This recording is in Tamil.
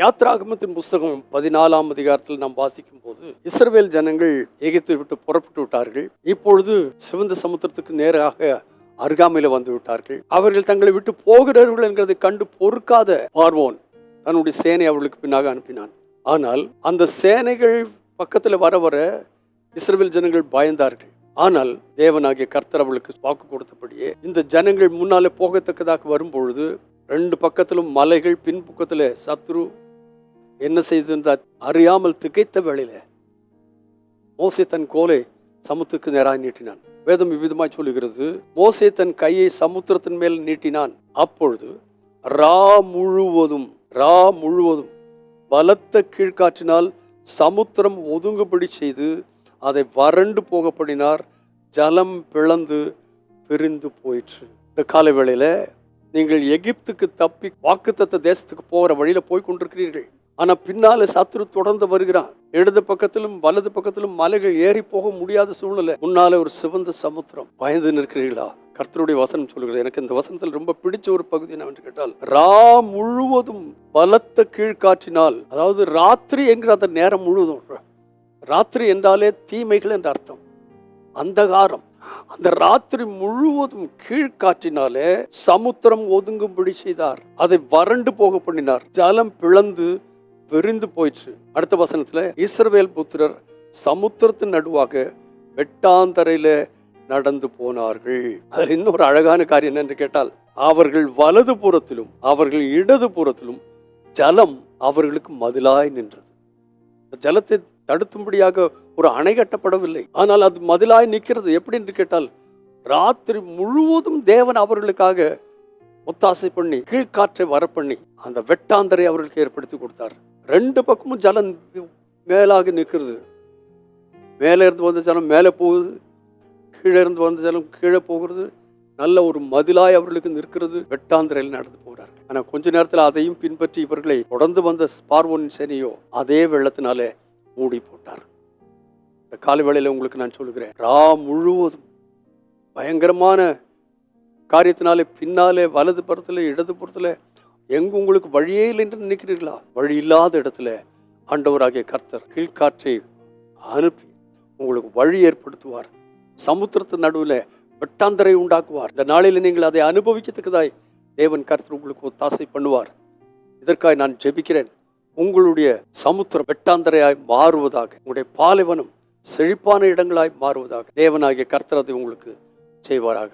யாத்ராகமத்தின் புஸ்தகம் பதினாலாம் அதிகாரத்தில் நாம் வாசிக்கும் போது இஸ்ரவேல் ஜனங்கள் ஏகத்தை விட்டு புறப்பட்டு விட்டார்கள். இப்பொழுது சிவந்த சமுத்திரத்துக்கு நேராக அருகாமையில வந்து விட்டார்கள். அவர்கள் தங்களை விட்டு போகிறார்கள் என்கிறதை கண்டு பொறுக்காத பார்வோன் தன்னுடைய சேனை அவர்களுக்கு பின்னாக அனுப்பினான். ஆனால் அந்த சேனைகள் பக்கத்தில் வர வர இஸ்ரவேல் ஜனங்கள் பயந்தார்கள். ஆனால் தேவனாகிய கர்த்தர் அவளுக்கு வாக்கு கொடுத்தபடியே இந்த ஜனங்கள் முன்னாலே போகத்தக்கதாக வரும்பொழுது ரெண்டு பக்கத்திலும் மலைகள் பின்பக்கத்தில் சத்ரு என்ன செய்து அறியாமல் திகைத்த வேளையில் மோசே தன் கோலை சமுத்திரத்துக்கு நேராக நீட்டினான். வேதம் இவ்விதமாய் சொல்லுகிறது மோசே தன் கையை சமுத்திரத்தின் மேல் நீட்டினான். அப்பொழுது ரா முழுவதும் ரா முழுவதும் பலத்த கீழ்காற்றினால் சமுத்திரம் ஒதுங்குபடி செய்து அதை வறண்டு போகப்படினார் ஜலம் பிளந்து பிரிந்து போயிற்று. இந்த கால வேளையில் நீங்கள் எகிப்துக்கு தப்பி வாக்குத்தத்த தேசத்துக்கு போகிற வழியில் போய் கொண்டிருக்கிறீர்கள். ஆனால் பின்னால சத்துரு தொடர்ந்து வருகிறான். இடது பக்கத்திலும் வலது பக்கத்திலும் மலைகள் ஏறி போக முடியாத சூழ்நிலை. முன்னால ஒரு சிவந்த சமுத்திரம். பயந்து நிற்கிறீர்களா? கர்த்தருடைய வசனம் சொல்கிறது எனக்கு இந்த வசனத்தில் ரொம்ப பிடிச்ச ஒரு பகுதி என்னவென்று கேட்டால் ரா முழுவதும் பலத்த கீழ்காற்றினால் அதாவது ராத்திரி என்கிற அந்த நேரம் முழுவதும் ராத்திரி என்றாலே தீமைகள் என்ற அர்த்தம். அந்தகாரம். அந்த ராத்திரி முழுவதும் கீழ்காற்றினாலே சமுத்திரம் ஒதுங்கும்படி செய்தார். அதை வறண்டு போக பண்ணினார். ஜலம் பிளந்து விரிந்து போயிற்று. அடுத்த வசனத்துல இஸ்ரவேல் புத்திரர் சமுத்திரத்தின் நடுவாக வெட்டாந்தரையில நடந்து போனார்கள். அதில் இன்னொரு அழகான காரியம் என்னென்று கேட்டால் அவர்கள் வலது புறத்திலும் அவர்கள் இடது புறத்திலும் ஜலம் அவர்களுக்கு மதிலாய் நின்றது. ஜலத்தை தடுத்தும்படியாக ஒரு அணை கட்டப்படவில்லை. ஆனால் அது மதிலாய் நிற்கிறது. எப்படி என்று கேட்டால் ராத்திரி முழுவதும் தேவன் அவர்களுக்காக ஒத்தாசை பண்ணி கீழ்காற்றை வர பண்ணி அந்த வெட்டாந்தரை அவர்களுக்கு ஏற்படுத்தி கொடுத்தார். ரெண்டு பக்கமும் ஜலம் மேலாக நிற்கிறது. மேலே இருந்து வந்த ஜலம் மேலே போகுது. கீழே இருந்து வந்த ஜலம் கீழே போகிறது. நல்ல ஒரு மதிலாய் அவர்களுக்கு நிற்கிறது. வெட்டாந்திரையில் நடந்து போகிறார். ஆனால் கொஞ்ச நேரத்தில் அதையும் பின்பற்றி இவர்களை தொடர்ந்து வந்த பார்வோனின் சேனையோ அதே வெள்ளத்தினாலே மூடி போட்டார். இந்த காலை உங்களுக்கு நான் சொல்லுகிறேன். ரா முழுவதும் பயங்கரமான காரியத்தினாலே பின்னாலே வலது புறத்தில் இடது புறத்தில் எங்கு உங்களுக்கு வழியே இல்லை என்று நினைக்கிறீர்களா? வழி இல்லாத இடத்துல ஆண்டவராகிய கர்த்தர் கீழ்காற்றை அனுப்பி உங்களுக்கு வழி ஏற்படுத்துவார். சமுத்திரத்து நடுவில் வெட்டாந்தரை உண்டாக்குவார். இந்த நாளில் நீங்கள் அதை அனுபவிக்கத்தக்கதாய் தேவன் கர்த்தர் உங்களுக்கு ஒத்தாசை பண்ணுவார். இதற்காக நான் ஜெபிக்கிறேன். உங்களுடைய சமுத்திரம் வெட்டாந்தரையாய் மாறுவதாக உங்களுடைய பாலைவனம் செழிப்பான இடங்களாய் மாறுவதாக தேவனாகிய கர்த்தரது உங்களுக்கு செய்வாராக.